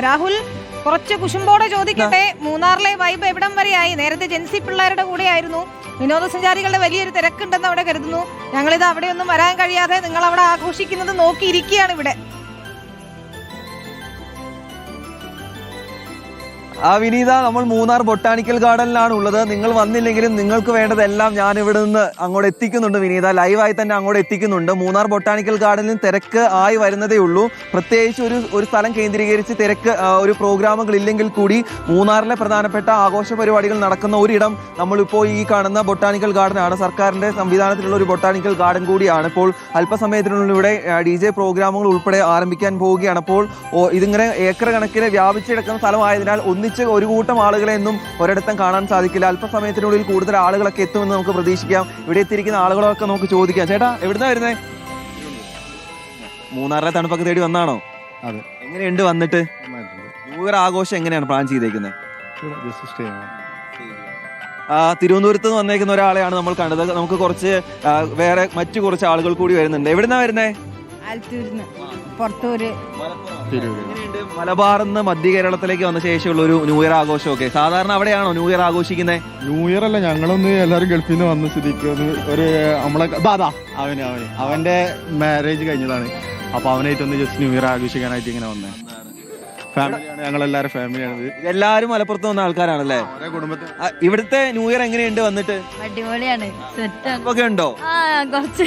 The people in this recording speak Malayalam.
രാഹുൽ കുറച്ച് കുശുമ്പോടെ ചോദിക്കട്ടെ. മൂന്നാറിലെ വൈബ് എവിടം വരെയായി? നേരത്തെ ജെൻസി പിള്ളേരുടെ കൂടെയായിരുന്നു. വിനോദസഞ്ചാരികളുടെ വലിയൊരു തിരക്കുണ്ടെന്ന് അവിടെ കരുതുന്നു. ഞങ്ങളിത് അവിടെ ഒന്നും വരാൻ കഴിയാതെ നിങ്ങൾ അവിടെ ആഘോഷിക്കുന്നത് നോക്കിയിരിക്കുകയാണ് ഇവിടെ. ആ വിനീത നമ്മൾ മൂന്നാർ ബൊട്ടാണിക്കൽ ഗാർഡനിലാണ് ഉള്ളത്. നിങ്ങൾ വന്നില്ലെങ്കിലും നിങ്ങൾക്ക് വേണ്ടതെല്ലാം ഞാൻ ഇവിടെ നിന്ന് അങ്ങോട്ട് എത്തിക്കുന്നുണ്ട് വിനീത. ലൈവായി തന്നെ അങ്ങോട്ട് എത്തിക്കുന്നുണ്ട്. മൂന്നാർ ബൊട്ടാണിക്കൽ ഗാർഡനിൽ തിരക്ക് ആയി വരുന്നതേ ഉള്ളൂ. പ്രത്യേകിച്ച് ഒരു ഒരു സ്ഥലം കേന്ദ്രീകരിച്ച് തിരക്ക് ഒരു പ്രോഗ്രാമുകൾ ഇല്ലെങ്കിൽ കൂടി മൂന്നാറിലെ പ്രധാനപ്പെട്ട ആഘോഷ പരിപാടികൾ നടക്കുന്ന ഒരിടം നമ്മളിപ്പോൾ ഈ കാണുന്ന ബൊട്ടാണിക്കൽ ഗാർഡൻ ആണ് സർക്കാരിന്റെ സംവിധാനത്തിലുള്ള ഒരു ബൊട്ടാണിക്കൽ ഗാർഡൻ കൂടിയാണ്. ഇപ്പോൾ അല്പസമയത്തിനുള്ളിൽ ഇവിടെ ഡി ജെ പ്രോഗ്രാമുകൾ ഉൾപ്പെടെ ആരംഭിക്കാൻ പോവുകയാണ്. അപ്പോൾ ഇതിങ്ങനെ ഏക്കർ കണക്കിന് വ്യാപിച്ചെടുക്കുന്ന സ്ഥലമായതിനാൽ ഒന്നിച്ച് ഒരു കൂട്ടം ആളുകളെ ഒന്നും ഒരിടത്തും കാണാൻ സാധിക്കില്ല. അല്പസമയത്തിനുള്ളിൽ കൂടുതൽ ആളുകളൊക്കെ എത്തുമെന്ന് നമുക്ക് പ്രതീക്ഷിക്കാം. ഇവിടെ എത്തിയിരിക്കുന്ന ആളുകളൊക്കെ നമുക്ക് ചോദിക്കാം. ചേട്ടാ എവിടുന്നാ വരുന്നേ? മൂന്നാറിലെ തണുപ്പൊക്കെ തേടി വന്നാണോ? അതെ. എങ്ങനെയുണ്ട് വന്നിട്ട്? ന്യൂ ഇയർ ആഘോഷം എങ്ങനെയാണ് പ്ലാൻ ചെയ്തേക്കുന്നത് ആ, തിരുവനന്തപുരത്ത് നിന്ന് വന്നേക്കുന്ന ഒരാളെയാണ് നമ്മൾ കണ്ടത്. നമുക്ക് കുറച്ച് വേറെ മറ്റു കുറച്ച് ആളുകൾ കൂടി വരുന്നുണ്ട്. എവിടുന്നാ വരുന്നേ? ആലത്തൂരിന്ന്. പുറത്തൂര്. മലബാറിൽ നിന്ന് മധ്യ കേരളത്തിലേക്ക് വന്ന ശേഷമുള്ള ഒരു ന്യൂ ഇയർ ആഘോഷം ആഘോഷമൊക്കെ. സാധാരണ അവിടെയാണോ ന്യൂ ഇയർ ആഘോഷിക്കുന്നത്? ന്യൂ ഇയർ അല്ല ഞങ്ങളൊന്ന് എല്ലാവരും ഗൾഫിൽ നിന്ന് വന്ന് സ്ഥിതിക്ക് ഒരു നമ്മളെ ദാദാ അവന് അവന്. അവന്റെ മാരേജ് കഴിഞ്ഞതാണ്. അപ്പൊ അവനായിട്ടൊന്ന് ജസ്റ്റ് ന്യൂ ഇയർ ആഘോഷിക്കാനായിട്ട് ഇങ്ങനെ വന്നേ. ഫാമിലിയാണ് ഞങ്ങളെല്ലാരും ഫാമിലിയാണ് ഇത് എല്ലാരും മലപ്പുറത്ത് വന്ന ആൾക്കാരാണല്ലേ? കുടുംബത്തിൽ. ഇവിടുത്തെ ന്യൂ ഇയർ എങ്ങനെയുണ്ട് വന്നിട്ട്? അടിപൊളിയാണ്. ഒക്കെ ഉണ്ടോ? ആ കുറച്ച്